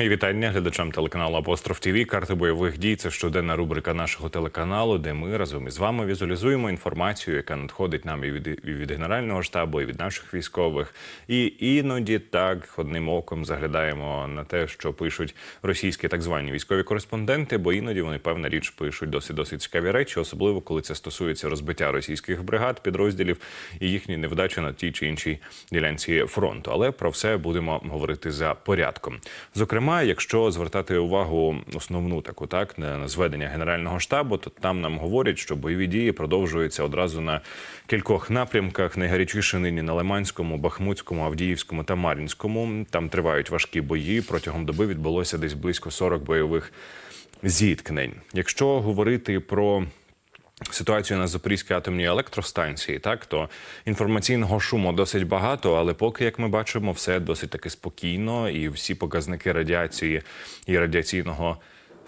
Мої вітання глядачам телеканалу Апостроф ТВ. Карти бойових дій це щоденна рубрика нашого телеканалу, де ми разом із вами візуалізуємо інформацію, яка надходить нам і від, і від генерального штабу, і від наших військових. І іноді так одним оком заглядаємо на те, що пишуть російські так звані військові кореспонденти, бо іноді вони певна річ пишуть досить досить цікаві речі, особливо коли це стосується розбиття російських бригад, підрозділів і їхні невдачі на тій чи іншій ділянці фронту. Але про все будемо говорити за порядком. Зокрема, якщо звертати увагу основну таку так на зведення генерального штабу, то там нам говорять, що бойові дії продовжуються одразу на кількох напрямках. Найгарячіше нині на Лиманському, Бахмутському, Авдіївському та Мар'їнському. Там тривають важкі бої. Протягом доби відбулося десь близько 40 бойових зіткнень. Якщо говорити про Ситуацію на Запорізькій атомній електростанції, так то інформаційного шуму досить багато, але поки, як ми бачимо, все досить таки спокійно, і всі показники радіації і радіаційного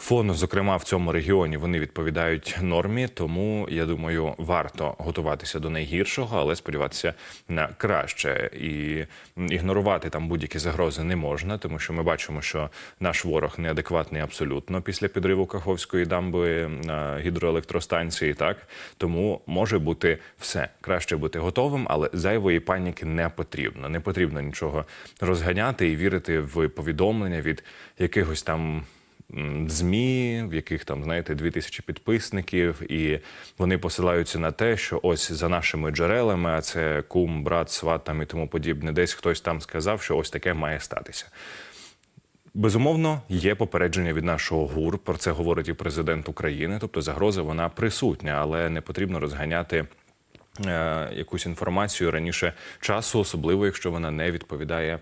фону, зокрема в цьому регіоні, вони відповідають нормі. Тому я думаю, варто готуватися до найгіршого, але сподіватися на краще і ігнорувати там будь-які загрози не можна, тому що ми бачимо, що наш ворог неадекватний абсолютно після підриву Каховської дамби на гідроелектростанції. Так тому може бути все краще бути готовим, але зайвої паніки не потрібно. Не потрібно нічого розганяти і вірити в повідомлення від якихось там. ЗМІ, в яких там знаєте 2000 підписників, і вони посилаються на те, що ось за нашими джерелами, а це кум, брат, сват там і тому подібне, десь хтось там сказав, що ось таке має статися. Безумовно, є попередження від нашого ГУР. Про це говорить і президент України. Тобто загроза вона присутня, але не потрібно розганяти. е, Якусь інформацію раніше часу, особливо якщо вона не відповідає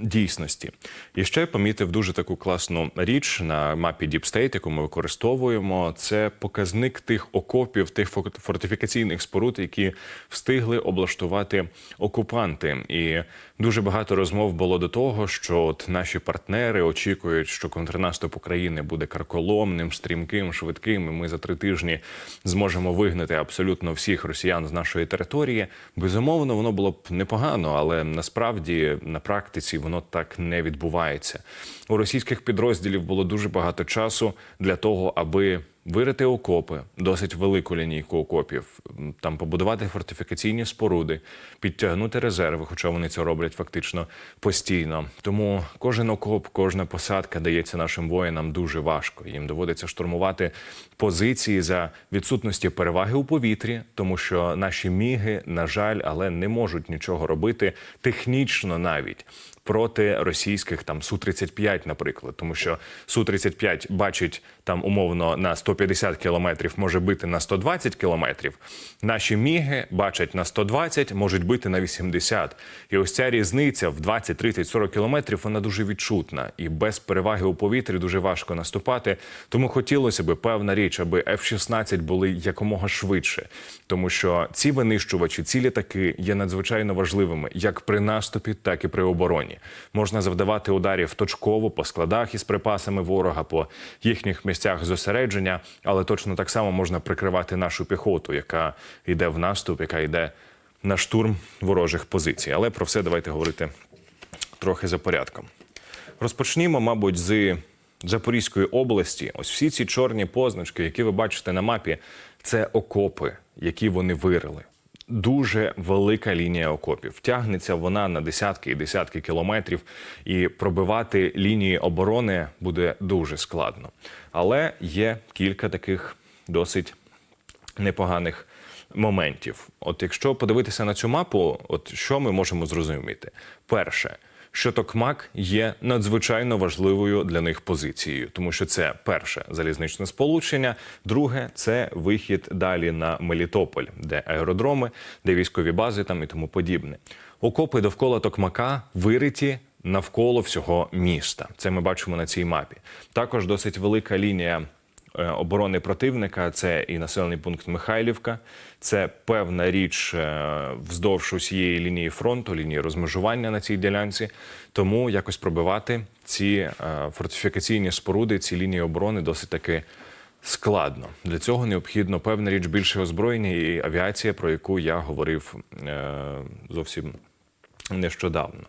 дійсності. І ще помітив дуже таку класну річ на мапі Deep State, яку ми використовуємо. Це показник тих окопів, тих фо- фортифікаційних споруд, які встигли облаштувати окупанти. І дуже багато розмов було до того, що от наші партнери очікують, що контрнаступ України буде карколомним, стрімким, швидким. І ми за три тижні зможемо вигнати абсолютно всіх росіян з нашої території. Безумовно, воно було б непогано, але насправді на практиці воно так не відбувається. У російських підрозділів було дуже багато часу для того, аби вирити окопи, досить велику лінійку окопів, там побудувати фортифікаційні споруди, підтягнути резерви, хоча вони це роблять фактично постійно. Тому кожен окоп, кожна посадка дається нашим воїнам дуже важко. Їм доводиться штурмувати позиції за відсутності переваги у повітрі, тому що наші міги, на жаль, але не можуть нічого робити технічно навіть. Проти російських там су 35 наприклад, тому що су 35 бачить там умовно на 150 кілометрів, може бити на 120 кілометрів. Наші міги бачать на 120, можуть бити на 80. І ось ця різниця в 20, 30, 40 кілометрів вона дуже відчутна. І без переваги у повітрі дуже важко наступати. Тому хотілося б певна річ, аби F-16 були якомога швидше, тому що ці винищувачі, ці літаки є надзвичайно важливими як при наступі, так і при обороні. Можна завдавати ударів точково по складах із припасами ворога, по їхніх місцях зосередження, але точно так само можна прикривати нашу піхоту, яка йде в наступ, яка йде на штурм ворожих позицій. Але про все давайте говорити трохи за порядком. Розпочнімо, мабуть, з Запорізької області. Ось всі ці чорні позначки, які ви бачите на мапі, це окопи, які вони вирили. Дуже велика лінія окопів. Тягнеться вона на десятки і десятки кілометрів, і пробивати лінії оборони буде дуже складно. Але є кілька таких досить непоганих моментів. От якщо подивитися на цю мапу, от що ми можемо зрозуміти? Перше, що Токмак є надзвичайно важливою для них позицією, тому що це перше залізничне сполучення, друге це вихід далі на Мелітополь, де аеродроми, де військові бази там і тому подібне. Окопи довкола Токмака вириті навколо всього міста. Це ми бачимо на цій мапі. Також досить велика лінія оборони противника. Це і населений пункт Михайлівка, це певна річ е, вздовж усієї лінії фронту, лінії розмежування на цій ділянці. Тому якось пробивати ці е, фортифікаційні споруди, ці лінії оборони досить таки. Складно для цього необхідно певна річ більше озброєння і авіація, про яку я говорив е, зовсім нещодавно.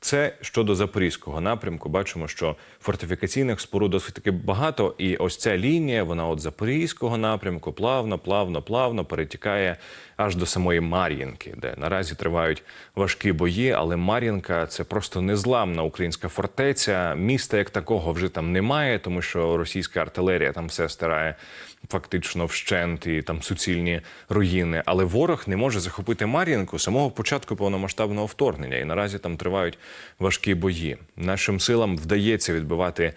Це щодо запорізького напрямку. Бачимо, що фортифікаційних споруд досить таки багато, і ось ця лінія, вона от запорізького напрямку, плавно, плавно, плавно перетікає аж до самої Мар'їнки, де наразі тривають важкі бої. Але Мар'їнка це просто незламна українська фортеця. Міста як такого вже там немає, тому що російська артилерія там все стирає фактично вщент і там суцільні руїни. Але ворог не може захопити Мар'їнку самого початку повномасштабного вторгнення. І наразі там тривають важкі бої. Нашим силам вдається відбивати.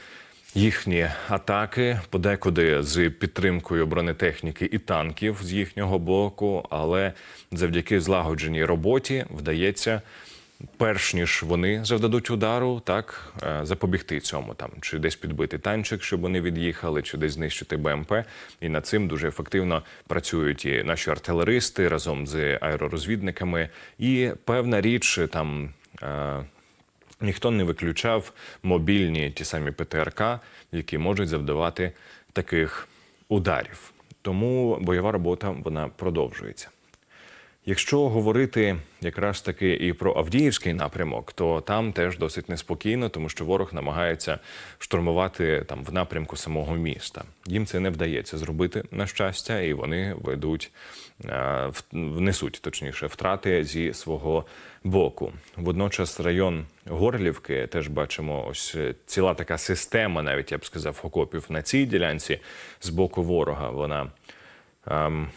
Їхні атаки подекуди з підтримкою бронетехніки і танків з їхнього боку, але завдяки злагодженій роботі вдається, перш ніж вони завдадуть удару, так е, запобігти цьому там, чи десь підбити танчик, щоб вони від'їхали, чи десь знищити БМП. І над цим дуже ефективно працюють і наші артилеристи разом з аеророзвідниками. І певна річ там. Ніхто не виключав мобільні ті самі ПТРК, які можуть завдавати таких ударів. Тому бойова робота вона продовжується. Якщо говорити якраз таки і про Авдіївський напрямок, то там теж досить неспокійно, тому що ворог намагається штурмувати там в напрямку самого міста. Їм це не вдається зробити на щастя, і вони ведуть е, внесуть точніше втрати зі свого боку. Водночас район Горлівки теж бачимо ось ціла така система, навіть я б сказав, окопів на цій ділянці з боку ворога. Вона ем,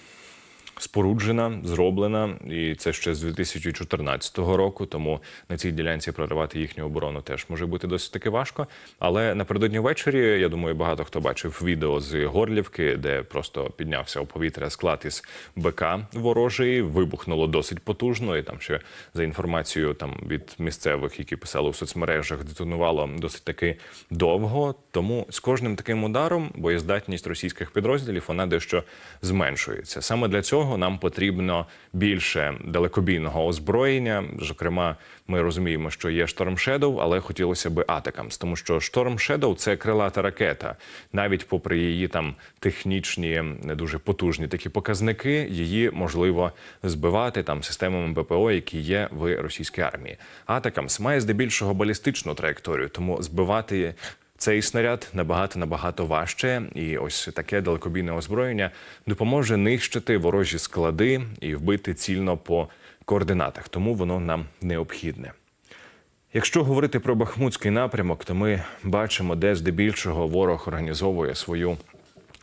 споруджена, зроблена, і це ще з 2014 року. Тому на цій ділянці проривати їхню оборону теж може бути досить таки важко. Але напередодні ввечері, я думаю, багато хто бачив відео з Горлівки, де просто піднявся у повітря склад із БК ворожий, вибухнуло досить потужно. І там ще за інформацією там від місцевих, які писали у соцмережах, детонувало досить таки довго. Тому з кожним таким ударом боєздатність російських підрозділів вона дещо зменшується. Саме для цього нам потрібно більше далекобійного озброєння. Зокрема, ми розуміємо, що є Storm Shadow, але хотілося би Атакамс, тому що Storm Shadow – це крилата ракета. Навіть попри її там технічні, не дуже потужні такі показники, її можливо збивати там системами БПО, які є в російській армії. Атакамс має здебільшого балістичну траєкторію, тому збивати цей снаряд набагато набагато важче, і ось таке далекобійне озброєння допоможе нищити ворожі склади і вбити цільно по координатах. Тому воно нам необхідне. Якщо говорити про Бахмутський напрямок, то ми бачимо, де здебільшого ворог організовує свою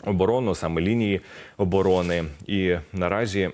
оборону, саме лінії оборони. І наразі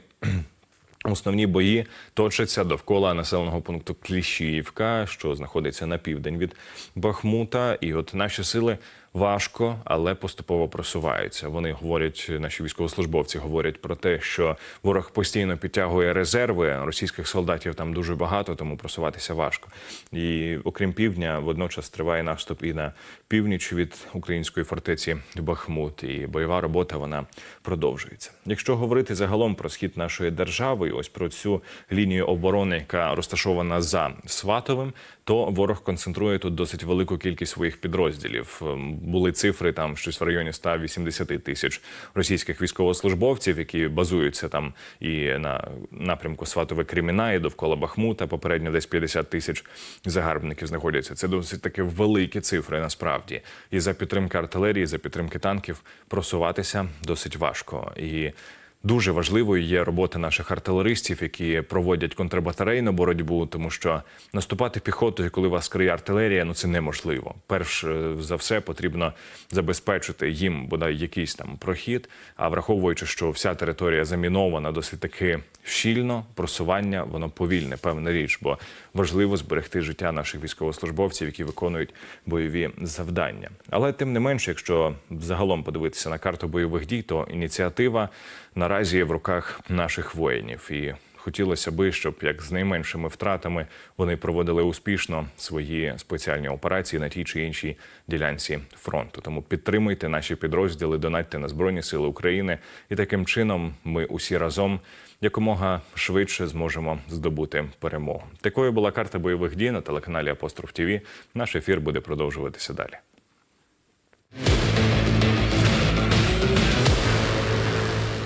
Основні бої точаться довкола населеного пункту Кліщіївка, що знаходиться на південь від Бахмута. І от наші сили важко, але поступово просуваються. Вони говорять, наші військовослужбовці говорять про те, що ворог постійно підтягує резерви. Російських солдатів там дуже багато, тому просуватися важко. І окрім півдня, водночас триває наступ і на північ від української фортеці Бахмут. І бойова робота вона продовжується. Якщо говорити загалом про схід нашої держави, ось про цю лінію оборони, яка розташована за Сватовим, то ворог концентрує тут досить велику кількість своїх підрозділів. Були цифри там щось в районі 180 тисяч російських військовослужбовців, які базуються там і на напрямку Сватове Креміна, і довкола Бахмута. Попередньо десь 50 тисяч загарбників знаходяться. Це досить таки великі цифри насправді. І за підтримки артилерії, за підтримки танків просуватися досить важко. І Дуже важливою є робота наших артилеристів, які проводять контрбатарейну боротьбу, тому що наступати піхотою, коли вас криє артилерія, ну це неможливо. Перш е, за все потрібно забезпечити їм бодай якийсь там прохід. А враховуючи, що вся територія замінована досить таки щільно, просування воно повільне, певна річ, бо важливо зберегти життя наших військовослужбовців, які виконують бойові завдання. Але тим не менше, якщо загалом подивитися на карту бойових дій, то ініціатива наразі в руках наших воїнів і. Хотілося би, щоб як з найменшими втратами вони проводили успішно свої спеціальні операції на тій чи іншій ділянці фронту. Тому підтримуйте наші підрозділи, донатьте на збройні сили України, і таким чином ми усі разом якомога швидше зможемо здобути перемогу. Такою була карта бойових дій на телеканалі Апостроф ТІВІ. Наш ефір буде продовжуватися далі.